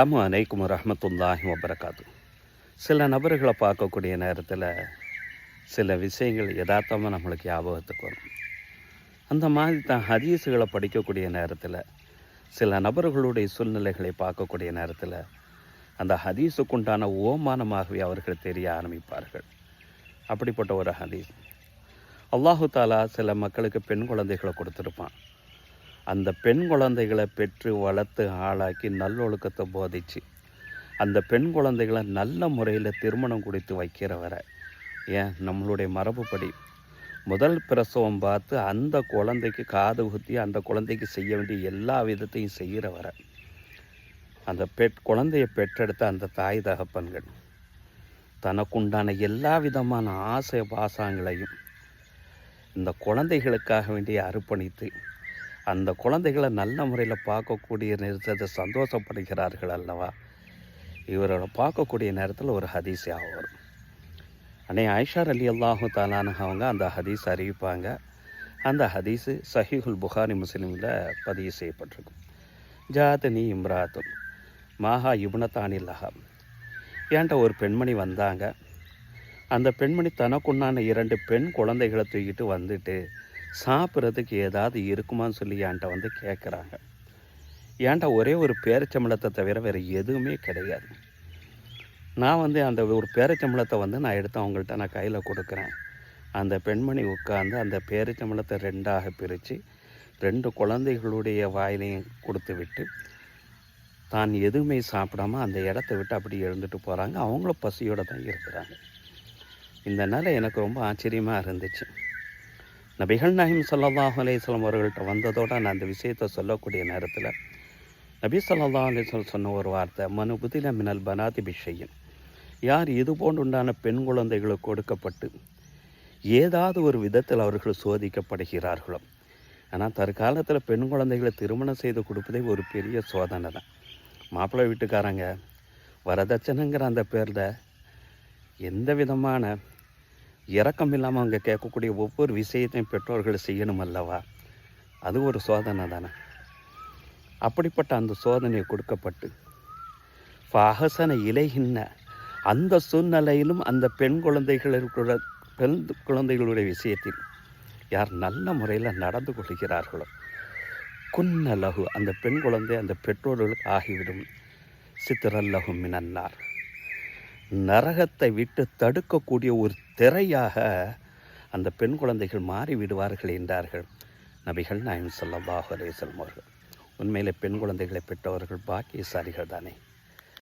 அஸ்ஸலாமு அனைக்கும் ரஹமத்துல்லாஹி வபரகாத்து. சில நபர்களை பார்க்கக்கூடிய நேரத்தில் சில விஷயங்கள் யதார்த்தமாக நம்மளுக்கு ஞாபகத்துக்கு வரும். அந்த மாதிரி தான் ஹதீஸுகளை படிக்கக்கூடிய நேரத்தில் சில நபர்களுடைய சூழ்நிலைகளை பார்க்கக்கூடிய நேரத்தில் அந்த ஹதீஸுக்குண்டான ஓமானமாகவே அவர்கள் தெரிய ஆரம்பிப்பார்கள். அப்படிப்பட்ட ஒரு ஹதீஸ். அல்லாஹு தாலா சில மக்களுக்கு பெண் குழந்தைகளை கொடுத்துருப்பான். அந்த பெண் குழந்தைகளை பெற்று வளர்த்து ஆளாக்கி நல்லொழுக்கத்தை போதிச்சு. அந்த பெண் குழந்தைகளை நல்ல முறையில் திருமணம் கொடுத்து வைக்கிறவரை. ஏன்? நம்மளுடைய மரபுப்படி. முதல் பிரசவம் பார்த்து அந்த குழந்தைக்கு காது குத்தி அந்த குழந்தைக்கு செய்ய வேண்டிய எல்லா விதத்தையும் செய்கிறவரை. அந்த பெட் குழந்தையை பெற்றெடுத்த அந்த தாய் தகப்பன்கள். தனக்குண்டான எல்லா விதமான ஆசை பாசங்களையும் இந்த குழந்தைகளுக்காக வேண்டிய அர்ப்பணித்து அந்த குழந்தைகளை நல்ல முறையில் பார்க்கக்கூடிய நேரத்தை சந்தோஷப்படுகிறார்கள் அல்லவா? இவரோட பார்க்கக்கூடிய நேரத்தில் ஒரு ஹதீஸாக வரும். அன்னை ஆயிஷார் அலி அல்லாஹு தாலான அவங்க அந்த ஹதீஸ் அறிவிப்பாங்க. அந்த ஹதீஸு சஹீஹுல் புகாரி முஸ்லீமில் பதிவு செய்யப்பட்டிருக்கும். ஜாதனி இம்ராத்தும் மாஹா இபுனத்தானில்லஹா ஏன்ட்ட ஒரு பெண்மணி வந்தாங்க? அந்த பெண்மணி தனக்குண்டான இரண்டு பெண் குழந்தைகளை தூக்கிட்டு வந்துட்டு சாப்பிட்றதுக்கு ஏதாவது இருக்குமான்னு சொல்லி என்கிட்ட வந்து கேட்குறாங்க. ஏன்ட்ட ஒரே ஒரு பேரச்சம்பளத்தை தவிர வேறு எதுவுமே கிடையாது. நான் வந்து அந்த ஒரு பேரச்சம்பளத்தை வந்து நான் எடுத்து அவங்கள்ட்ட நான் கையில் கொடுக்குறேன். அந்த பெண்மணி உட்காந்து அந்த பேரச்சம்பளத்தை ரெண்டாக பிரித்து ரெண்டு குழந்தைகளுடைய வாயிலையும் கொடுத்து விட்டு தான் எதுவுமே சாப்பிடாம அந்த இடத்த விட்டு அப்படி எழுந்துட்டு போகிறாங்க அவங்களும் பசியோடு தான் இருக்கிறாங்க. இந்த நிலை எனக்கு ரொம்ப ஆச்சரியமாக இருந்துச்சு. நபிகள் நஹிம் சல்லாஹ் அலையம் அவர்கள்ட்ட வந்ததோட நான் அந்த விஷயத்தை சொல்லக்கூடிய நேரத்தில் நபி சல்லா அலிஸ்வல் சொன்ன ஒரு வார்த்தை மனு புதில மினல் பனாதி பிஷையன். யார் இது போன்றுண்டான பெண் குழந்தைகளுக்கு கொடுக்கப்பட்டு ஏதாவது ஒரு விதத்தில் அவர்கள் சோதிக்கப்படுகிறார்களோ. ஆனால் தற்காலத்தில் பெண் குழந்தைகளை திருமணம் செய்து கொடுப்பதே ஒரு பெரிய சோதனை தான். மாப்பிள்ளை வீட்டுக்காரங்க வரதட்சணைங்கிற அந்த பேரில் எந்த விதமான இறக்கம் இல்லாமல் அவங்க கேட்கக்கூடிய ஒவ்வொரு விஷயத்தையும் பெற்றோர்கள் செய்யணும் அல்லவா? அது ஒரு சோதனை தானே. அப்படிப்பட்ட அந்த சோதனை கொடுக்கப்பட்டு ஃபஹசன இலைகின்ன அந்த சூழ்நிலையிலும் அந்த பெண் குழந்தைகளுக்குள்ள பெண் குழந்தைகளுடைய விஷயத்தில் யார் நல்ல முறையில் நடந்து கொள்கிறார்களோ குன்னலகு அந்த பெண் குழந்தை அந்த பெற்றோர்களுக்கு ஆகிவிடும். சித்திரல்லகு மினன்னார். நரகத்தை விட்டு தடுக்கக்கூடிய ஒரு திரையாக அந்த பெண் குழந்தைகள் மாறி விடுவார்கள் என்றார்கள். நபிகள் நாயம் சல்லாஹ் அலேசல்லம் அவர்கள் உண்மையிலே பெண் குழந்தைகளை பெற்றவர்கள் பாக்கியசாலிகள் தானே